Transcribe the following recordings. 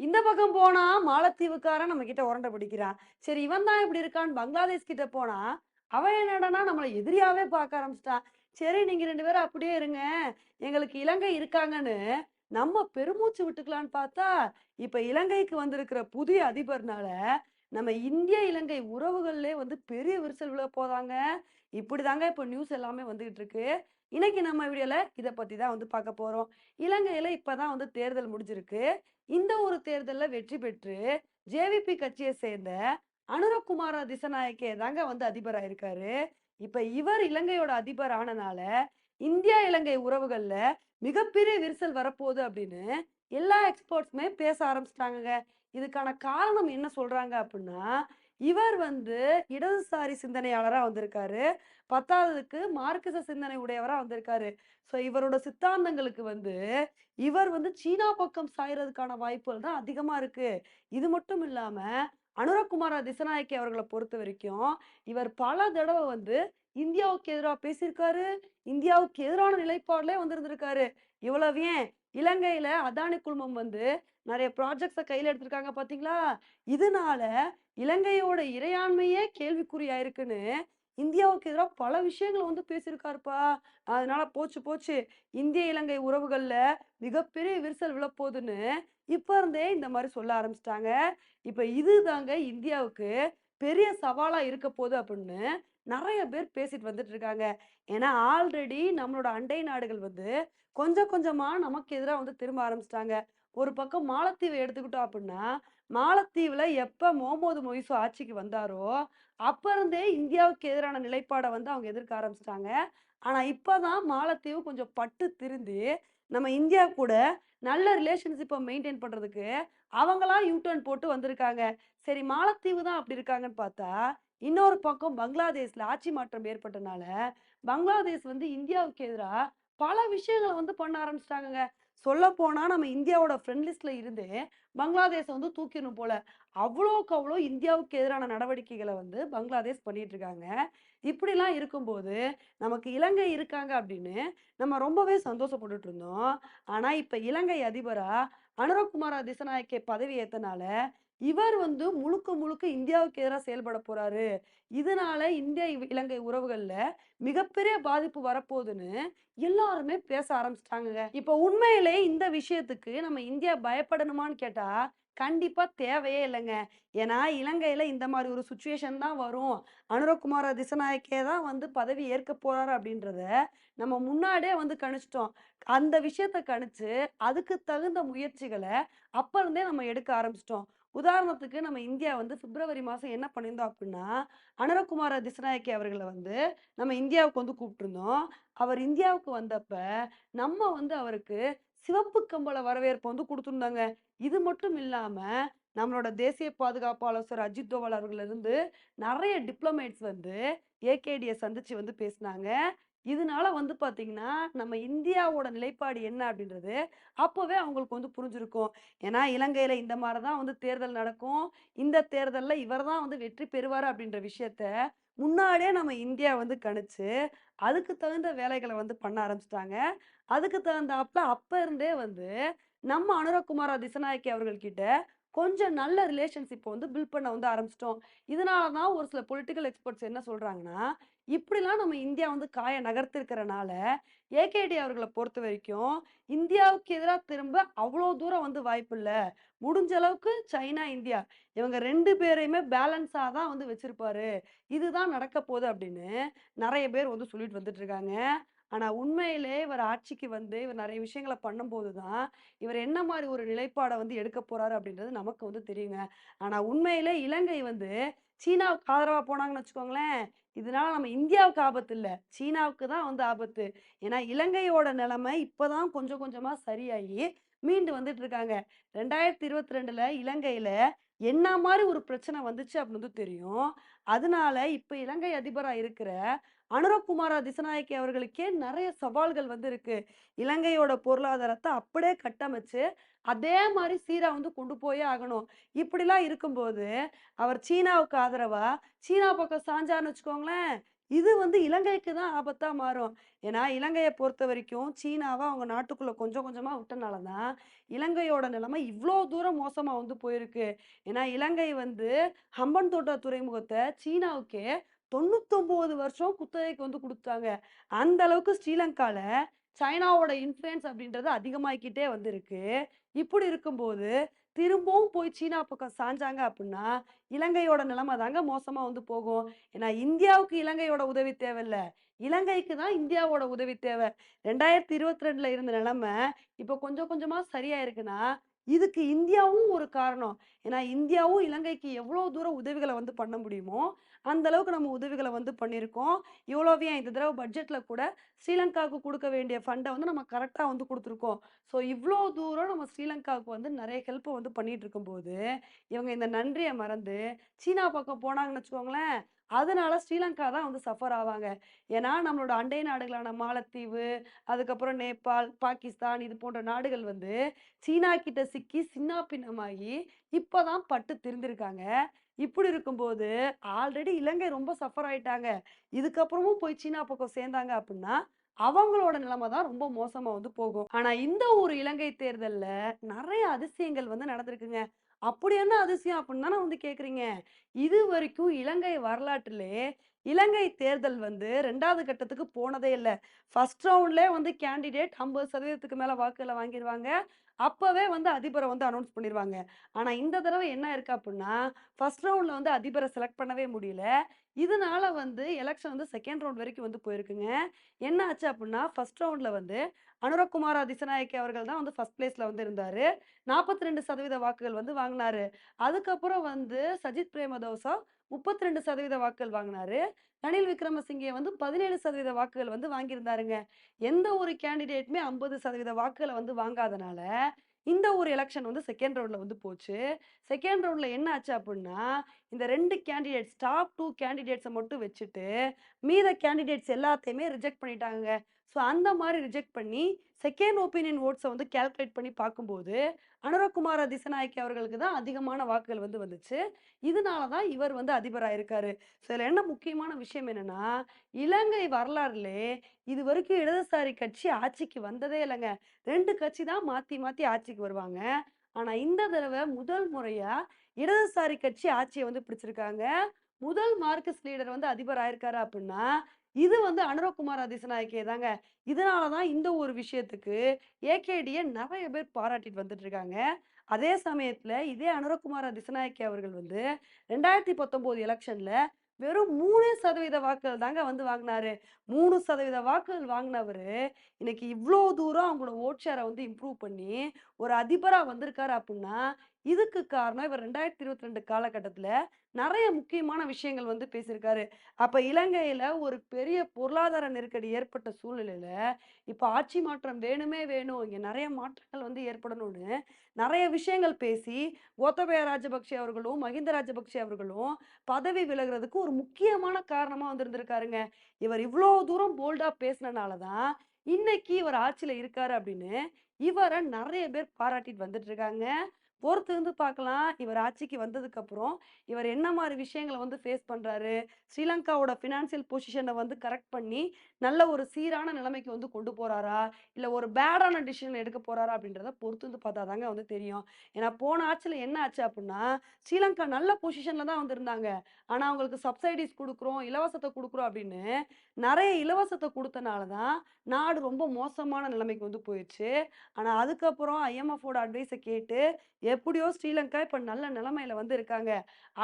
இந்த பக்கம் போனா மாலத்தீவுக்காரன் நம்ம கிட்ட உரண்டை பிடிக்கிறான். சரி இவன் தான் இப்படி இருக்கான்னு பங்களாதேஷ் கிட்ட போனா அவன் என்னடனா நம்மளை எதிரியாவே பார்க்க ஆரம்பிச்சிட்டான். சரி நீங்க ரெண்டு பேரும் அப்படியே இருங்க. எங்களுக்கு இலங்கை இருக்காங்கன்னு நம்ம பெருமூச்சு விட்டுக்கலான்னு பார்த்தா இப்ப இலங்கைக்கு வந்திருக்கிற புதிய அதிபர்னால நம்ம இந்திய இலங்கை உறவுகள்லே வந்து பெரிய விரிசல் விழ போதாங்க. இப்படிதாங்க இப்ப நியூஸ் எல்லாமே வந்துகிட்டு இருக்கு. இன்னைக்கு நம்ம வீடியோவில் இதை பற்றி தான் வந்து பார்க்க போகிறோம் இலங்கையில் இப்போ தான் வந்து தேர்தல் முடிஞ்சிருக்கு. இந்த ஒரு தேர்தலில் வெற்றி பெற்று ஜேவிபி கட்சியை சேர்ந்த அனுரகுமார திசநாயக்கே தாங்க வந்து அதிபராக இருக்காரு இப்போ இவர் இலங்கையோட அதிபர் ஆனனால இந்தியா இலங்கை உறவுகளில் மிகப்பெரிய விரிசல் வரப்போகுது அப்படின்னு எல்லா எக்ஸ்பர்ட்ஸுமே பேச ஆரம்பிச்சிட்டாங்க இதுக்கான காரணம் என்ன சொல்கிறாங்க அப்படின்னா இவர் வந்து இடதுசாரி சிந்தனையாளராக வந்திருக்காரு. பத்தாவதுக்கு மார்க்சிச சிந்தனை உடையவராக வந்திருக்காரு. ஸோ இவரோட சித்தாந்தங்களுக்கு வந்து இவர் வந்து சீனா பக்கம் சாயறதுக்கான வாய்ப்புகள் தான் அதிகமாக இருக்கு. இது மட்டும் இல்லாமல் அனுரகுமார திசநாயக்கி அவர்களை பொறுத்த வரைக்கும் இவர் பல தடவை வந்து இந்தியாவுக்கு எதிராக பேசியிருக்காரு. இந்தியாவுக்கு எதிரான நிலைப்பாடுலே வந்திருந்திருக்காரு. இவ்வளவு ஏன்? இலங்கையில அதானி குழுமம் வந்து நிறைய ப்ராஜெக்ட்ஸை கையில எடுத்திருக்காங்க பாத்தீங்களா இதனால இலங்கையோட இறையாண்மையே கேள்விக்குறியாயிருக்குன்னு இந்தியாவுக்கு எதிராக பல விஷயங்களை வந்து பேசியிருக்காருப்பா. அதனால போச்சு போச்சு. இந்திய இலங்கை உறவுகள்ல மிகப்பெரிய விரிசல் விழப்போகுதுன்னு இப்ப இருந்தே இந்த மாதிரி சொல்ல ஆரம்பிச்சிட்டாங்க. இப்ப இதுதாங்க இந்தியாவுக்கு பெரிய சவாலா இருக்க போகுது அப்படின்னு நிறைய பேர் பேசிட்டு வந்துட்டு இருக்காங்க. ஏன்னா ஆல்ரெடி நம்மளோட அண்டை நாடுகள் வந்து கொஞ்சம் கொஞ்சமா நமக்கு எதிராக வந்து திரும்ப ஆரம்பிச்சிட்டாங்க. ஒரு பக்கம் மாலத்தீவை எடுத்துக்கிட்டோம் அப்படின்னா மாலத்தீவுல எப்ப மோமோது மொய்சு ஆட்சிக்கு வந்தாரோ அப்ப இருந்தே இந்தியாவுக்கு எதிரான நிலைப்பாடை வந்து அவங்க எதிர்க்க ஆரம்பிச்சிட்டாங்க. ஆனா இப்பதான் மாலத்தீவு கொஞ்சம் பட்டு திருந்தி நம்ம இந்தியா கூட நல்ல ரிலேஷன்ஷிப்பை மெயின்டைன் பண்றதுக்கு அவங்களாம் யூ டர்ன் போட்டு வந்திருக்காங்க. சரி மாலத்தீவு தான் அப்படி இருக்காங்கன்னு பார்த்தா இன்னொரு பக்கம் பங்களாதேஷ்ல ஆட்சி மாற்றம் ஏற்பட்டனால பங்களாதேஷ் வந்து இந்தியாவுக்கு எதிராக பல விஷயங்களை வந்து பண்ண ஆரம்பிச்சிட்டாங்கங்க. சொல்ல போனா நம்ம இந்தியாவோட ஃப்ரெண்ட் லிஸ்ட்ல இருந்து பங்களாதேஷை வந்து தூக்கிடணும் போல. அவ்வளோக்கு அவ்வளோ இந்தியாவுக்கு எதிரான நடவடிக்கைகளை வந்து பங்களாதேஷ் பண்ணிட்டு இருக்காங்க. இப்படிலாம் இருக்கும்போது நமக்கு இலங்கை இருக்காங்க அப்படின்னு நம்ம ரொம்பவே சந்தோஷப்பட்டுட்டு இருந்தோம். ஆனா இப்ப இலங்கை அதிபரா அனுரகுமார திசநாயக்கே பதவி ஏத்தனால இவர் வந்து முழுக்க முழுக்க இந்தியாவுக்கு எதிராக செயல்பட போறாரு. இதனால இந்தியா இலங்கை உறவுகள்ல மிகப்பெரிய பாதிப்பு வரப்போகுதுன்னு எல்லாருமே பேச ஆரம்பிச்சிட்டாங்க இப்ப உண்மையிலே இந்த விஷயத்துக்கு நம்ம இந்தியா பயப்படணுமான்னு கேட்டா கண்டிப்பா தேவையே இல்லைங்க. ஏன்னா இலங்கையில இந்த மாதிரி ஒரு சுச்சுவேஷன் தான் வரும். அனுரகுமார திசநாயக்கே தான் வந்து பதவி ஏற்க போறாரு அப்படின்றத நம்ம முன்னாடியே வந்து கணிச்சிட்டோம். அந்த விஷயத்த கணிச்சு அதுக்கு தகுந்த முயற்சிகளை அப்ப இருந்தே நம்ம எடுக்க ஆரம்பிச்சிட்டோம். உதாரணத்துக்கு நம்ம இந்தியா வந்து பிப்ரவரி மாதம் என்ன பண்ணியிருந்தோம் அப்படின்னா அனரகுமார திசநாயக்கி அவர்களை வந்து நம்ம இந்தியாவுக்கு வந்து கூப்பிட்டுருந்தோம். அவர் இந்தியாவுக்கு வந்தப்ப நம்ம வந்து அவருக்கு சிவப்பு கம்பள வரவேற்பு வந்து கொடுத்துருந்தாங்க. இது மட்டும் இல்லாமல் நம்மளோட தேசிய பாதுகாப்பு ஆலோசகர் அஜித் தோவல் அவர்களிருந்து நிறைய டிப்ளமேட்ஸ் வந்து ஏகேடியை சந்திச்சு வந்து பேசினாங்க. இதனால வந்து பார்த்தீங்கன்னா நம்ம இந்தியாவோட நிலைப்பாடு என்ன அப்படின்றது அப்போவே அவங்களுக்கு வந்து புரிஞ்சிருக்கும். ஏன்னா இலங்கையில் இந்த மாதிரி தான் வந்து தேர்தல் நடக்கும். இந்த தேர்தலில் இவர் தான் வந்து வெற்றி பெறுவார் அப்படின்ற விஷயத்த முன்னாடியே நம்ம இந்தியா வந்து கணிச்சு அதுக்கு தகுந்த வேலைகளை வந்து பண்ண ஆரம்பிச்சிட்டாங்க. அதுக்கு தகுந்தாப்புல அப்போ இருந்தே வந்து நம்ம அனுரகுமார திசநாயக்கி அவர்கள்கிட்ட கொஞ்சம் நல்ல ரிலேஷன்ஷிப் வந்து பில்ட் பண்ண வந்து ஆரம்பிச்சிட்டோம். இதனால தான் ஒரு சில பொலிட்டிக்கல் எக்ஸ்பர்ட்ஸ் என்ன சொல்றாங்கன்னா இப்படிலாம் நம்ம இந்தியா வந்து காய நகர்த்திருக்கிறனால ஏகேடி அவர்களை பொறுத்த வரைக்கும் இந்தியாவுக்கு எதிராக திரும்ப அவ்வளோ தூரம் வந்து வாய்ப்பு இல்லை. முடிஞ்ச அளவுக்கு சைனா இந்தியா இவங்க ரெண்டு பேரையுமே பேலன்ஸாக தான் வந்து வச்சிருப்பாரு. இதுதான் நடக்க போகுது அப்படின்னு நிறைய பேர் வந்து சொல்லிட்டு வந்துட்டு இருக்காங்க. ஆனா உண்மையிலே இவர் ஆட்சிக்கு வந்து இவர் நிறைய விஷயங்களை பண்ணும்போது தான் இவர் என்ன மாதிரி ஒரு நிலைப்பாடை வந்து எடுக்க போறாரு அப்படின்றது நமக்கு வந்து தெரியுங்க. ஆனா உண்மையிலே இலங்கை வந்து சீனாவுக்கு ஆதரவா போனாங்கன்னு வச்சுக்கோங்களேன் இதனால நம்ம இந்தியாவுக்கு ஆபத்து இல்லை. சீனாவுக்கு தான் வந்து ஆபத்து. ஏன்னா இலங்கையோட நிலைமை இப்பதான் கொஞ்சம் கொஞ்சமா சரியாகி மீண்டு வந்துட்டு இருக்காங்க. ரெண்டாயிரத்தி இருபத்தி ரெண்டுல இலங்கையில என்ன மாதிரி ஒரு பிரச்சனை வந்துச்சு அப்படின்னு வந்து தெரியும். அதனால இப்ப இலங்கை அதிபரா இருக்கிற அனுரகுமார திசநாயக்கி அவர்களுக்கே நிறைய சவால்கள் வந்து இருக்கு இலங்கையோட பொருளாதாரத்தை அப்படியே கட்டமைச்சு அதே மாதிரி சீரா வந்து கொண்டு போயே ஆகணும் இப்படிலாம் இருக்கும்போது அவர் சீனாவுக்கு ஆதரவா சீனா பக்கம் சாஞ்சாருன்னு வச்சுக்கோங்களேன் இது வந்து இலங்கைக்கு தான் ஆபத்தா மாறும். ஏன்னா, பொறுத்த வரைக்கும் சீனாவாக அவங்க நாட்டுக்குள்ள கொஞ்சம் கொஞ்சமா விட்டனால தான், இலங்கையோட நிலைமை இவ்வளோ தூரம் மோசமா வந்து போயிருக்கு. ஏன்னா, இலங்கை வந்து ஹம்பன் தோட்ட துறைமுகத்தை சீனாவுக்கே 99 வருஷம் குத்தகைக்கு வந்து கொடுத்தாங்க அந்த அளவுக்கு ஸ்ரீலங்கால சைனாவோட இன்ஃப்ளூயன்ஸ் அப்படின்றது அதிகமாகிக்கிட்டே வந்திருக்கு. இப்படி இருக்கும்போது, திரும்பவும் போய் சீனா பக்கம் சாஞ்சாங்க அப்படின்னா இலங்கையோட நிலைமை தாங்க மோசமா வந்து போகும். ஏன்னா, இந்தியாவுக்கு இலங்கையோட உதவி தேவையில்ல இலங்கைக்கு தான் இந்தியாவோட உதவி தேவை ரெண்டாயிரத்தி இருபத்தி ரெண்டுல இருந்த நிலைமை, இப்போ கொஞ்சம் கொஞ்சமா சரியா இருக்குன்னா, இதுக்கு இந்தியாவும் ஒரு காரணம். ஏன்னா, இந்தியாவும் இலங்கைக்கு எவ்வளோ தூரம் உதவிகளை வந்து பண்ண முடியுமோ, அந்த அளவுக்கு நம்ம உதவிகளை வந்து பண்ணியிருக்கோம். இவ்வளோவே இந்த தடவை பட்ஜெட்டில் கூட ஸ்ரீலங்காவுக்கு கொடுக்க வேண்டிய ஃபண்டை வந்து நம்ம கரெக்டாக வந்து கொடுத்துருக்கோம் ஸோ, இவ்வளோ தூரம் நம்ம ஸ்ரீலங்காவுக்கு வந்து நிறைய ஹெல்ப்பை வந்து பண்ணிட்டு இருக்கும்போது, இவங்க இந்த நன்றியை மறந்து, சீனா பக்கம் போனாங்கன்னு வச்சுக்கோங்களேன், அதனால ஸ்ரீலங்கா தான் வந்து சஃபர் ஆவாங்க. ஏன்னா, நம்மளோட அண்டை நாடுகளான மாலத்தீவு, அதுக்கப்புறம் நேபாள், பாகிஸ்தான் இது போன்ற நாடுகள் வந்து சீனா கிட்ட சிக்கி சின்னாபின்னமாகி, இப்ப தான் பட்டு திருந்திருக்காங்க. இப்படி இருக்கும்போது, ஆல்ரெடி இலங்கை ரொம்ப சஃபர் ஆயிட்டாங்க. இதுக்கப்புறமும் போய் சீனா பக்கம் சேர்ந்தாங்க அப்படின்னா அவங்களோட நிலைமை தான் ரொம்ப மோசமா வந்து போகும். ஆனா, இந்த ஒரு இலங்கை தேர்தல்ல நிறைய அதிசயங்கள் வந்து நடந்திருக்குங்க. அப்படி என்ன அதிசயம் அப்படின்னு தானே வந்து கேட்குறீங்க. இது வரைக்கும் இலங்கை வரலாற்றிலே, இலங்கை தேர்தல் வந்து ரெண்டாவது கட்டத்துக்கு போனதே இல்லை ஃபர்ஸ்ட் ரவுண்ட்லேயே வந்து கேண்டிடேட் ஐம்பது சதவீதத்துக்கு மேலே வாக்குகளை வாங்கிருவாங்க. அப்போவே வந்து அதிபரை வந்து அனௌன்ஸ் பண்ணிடுவாங்க ஆனால் இந்த தடவை என்ன இருக்கு அப்படின்னா ஃபர்ஸ்ட் ரவுண்டில் வந்து அதிபரை செலக்ட் பண்ணவே முடியல. இதனால வந்து எலெக்ஷன் வந்து செகண்ட் ரவுண்ட் வரைக்கும் வந்து போயிருக்குங்க. என்ன ஆச்சு அப்படின்னா ஃபர்ஸ்ட் ரவுண்டில் வந்து அனுரகுமார அதிசநாயக்கி அவர்கள் தான் வந்து ஃபர்ஸ்ட் பிளேஸில் வந்து இருந்தார் நாற்பத்தி ரெண்டு சதவீத வாக்குகள் வந்து வாங்கினாரு அதுக்கப்புறம் வந்து சஜித் முப்பத்தி ரெண்டு சதவீத வாக்குகள் வாங்கினாரு ரணில் விக்ரமசிங்கே வந்து 17% வாக்குகள் வந்து வாங்கியிருந்தாருங்க. எந்த ஒரு கேண்டிடேட்டுமே ஐம்பது சதவீத வாக்குகளை வந்து வாங்காதனால, இந்த ஒரு எலெக்ஷன் வந்து செகண்ட் ரவுண்டில் வந்து போச்சு. செகண்ட் ரவுண்டில் என்ன ஆச்சு அப்படின்னா இந்த ரெண்டு கேண்டிடேட்ஸ் டாப் டூ கேண்டிடேட்ஸை மட்டும் வச்சுட்டு, மீத கேண்டிடேட்ஸ் எல்லாத்தையுமே ரிஜெக்ட் பண்ணிட்டாங்க ஸோ, அந்த மாதிரி ரிஜெக்ட் பண்ணி, செகண்ட் ஒப்பீனியன் ஓட்ஸை வந்து கால்குலேட் பண்ணி பார்க்கும்போது, அனுரகுமார திசநாயக்கி அவர்களுக்கு தான் அதிகமான வாக்குகள் வந்து வந்துச்சு. இதனால தான் இவர் வந்து அதிபராக இருக்காரு. ஸோ, என்ன முக்கியமான விஷயம் என்னன்னா, இலங்கை வரலாறுலே இதுவரைக்கும் இடதுசாரி கட்சி ஆட்சிக்கு வந்ததே இல்லைங்க ரெண்டு கட்சி தான் மாத்தி மாத்தி ஆட்சிக்கு வருவாங்க. ஆனா, இந்த தடவை முதல் முறையா இடதுசாரி கட்சி ஆட்சியை வந்து பிடிச்சிருக்காங்க. முதல் மார்க்சிஸ்ட் லீடர் வந்து அதிபர் ஆயிருக்காரு அப்படின்னா இது வந்து அனுரகுமார் திசாநாயக்கே தாங்க. இதனால தான் இந்த ஒரு விஷயத்துக்கு ஏகேடியை நிறைய பேர் பாராட்டிட்டு வந்துட்டு இருக்காங்க. அதே சமயத்தில் இதே அனுரகுமார் திசாநாயக்கே அவர்கள் வந்து ரெண்டாயிரத்தி பத்தொம்போது எலெக்ஷனில் வெறும் மூணு சதவீத வாக்குகள் தாங்க வந்து வாங்கினாரு மூணு சதவீத வாக்குகள் வாங்கினவர் இன்னைக்கு இவ்வளோ தூரம் அவங்களோட வோட் வந்து இம்ப்ரூவ் பண்ணி, ஒரு அதிபராக வந்திருக்காரு அப்படின்னா இதுக்கு காரணம் இவர் 2022 காலகட்டத்துல நிறைய முக்கியமான விஷயங்கள் வந்து பேசியிருக்காரு. அப்ப இலங்கையில ஒரு பெரிய பொருளாதார நெருக்கடி ஏற்பட்ட சூழ்நிலையில, இப்ப ஆட்சி மாற்றம் வேணுமே வேணும். இங்க நிறைய மாற்றங்கள் வந்து ஏற்படணும்னு, நிறைய விஷயங்கள் பேசி, கோத்தபய ராஜபக்ஷ அவர்களும், மஹிந்த ராஜபக்ஷே அவர்களும் பதவி விலகிறதுக்கு ஒரு முக்கியமான காரணமா வந்திருந்திருக்காருங்க இவர் இவ்வளோ தூரம் போல்டா பேசினனால தான், இன்னைக்கு இவர் ஆட்சியில இருக்காரு அப்படின்னு, இவரை நிறைய பேர் பாராட்டிட்டு வந்துட்டு இருக்காங்க. பொறுத்து இருந்து பார்க்கலாம். இவர் ஆட்சிக்கு வந்ததுக்கப்புறம், இவர் என்ன மாதிரி விஷயங்களை வந்து ஃபேஸ் பண்றாரு? ஸ்ரீலங்காவோட ஃபினான்சியல் பொசிஷனை வந்து கரெக்ட் பண்ணி, நல்ல ஒரு சீரான நிலைமைக்கு வந்து கொண்டு போறாரா? இல்ல ஒரு பேடான டிசிஷன் எடுக்க போறாரா? அப்படின்றத பொறுத்து இருந்து பார்த்தா தாங்க வந்து தெரியும். ஏன்னா, போன ஆட்சியில என்ன ஆச்சு அப்படின்னா ஸ்ரீலங்கா நல்ல பொசிஷன்ல தான் வந்து இருந்தாங்க. ஆனா, அவங்களுக்கு சப்சைடிஸ் கொடுக்குறோம் இலவசத்தை கொடுக்குறோம் அப்படின்னு, நிறைய இலவசத்தை கொடுத்தனால தான், நாடு ரொம்ப மோசமான நிலைமைக்கு வந்து போயிடுச்சு ஆனா, அதுக்கப்புறம் ஐஎம்எஃப்போட அட்வைஸை கேட்டு, எப்படியோ ஸ்ரீலங்கா இப்ப நல்ல நிலைமையில வந்து இருக்காங்க.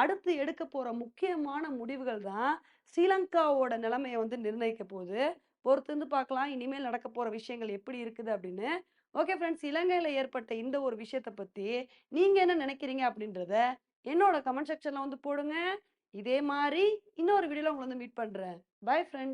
அடுத்து எடுக்க போற முக்கியமான முடிவுகள் தான், ஸ்ரீலங்காவோட நிலைமையை வந்து நிர்ணயிக்க போது. பொறுத்து இருந்து பார்க்கலாம். இனிமேல் நடக்க போற விஷயங்கள் எப்படி இருக்குது அப்படின்னு. ஓகே ஃப்ரெண்ட்ஸ் இலங்கையில ஏற்பட்ட இந்த ஒரு விஷயத்த பத்தி, நீங்க என்ன நினைக்கிறீங்க அப்படின்றத, என்னோட கமெண்ட் செக்ஷன்ல வந்து போடுங்க. இதே மாதிரி இன்னொரு வீடியோல உங்களை வந்து மீட் பண்றேன். Bye friends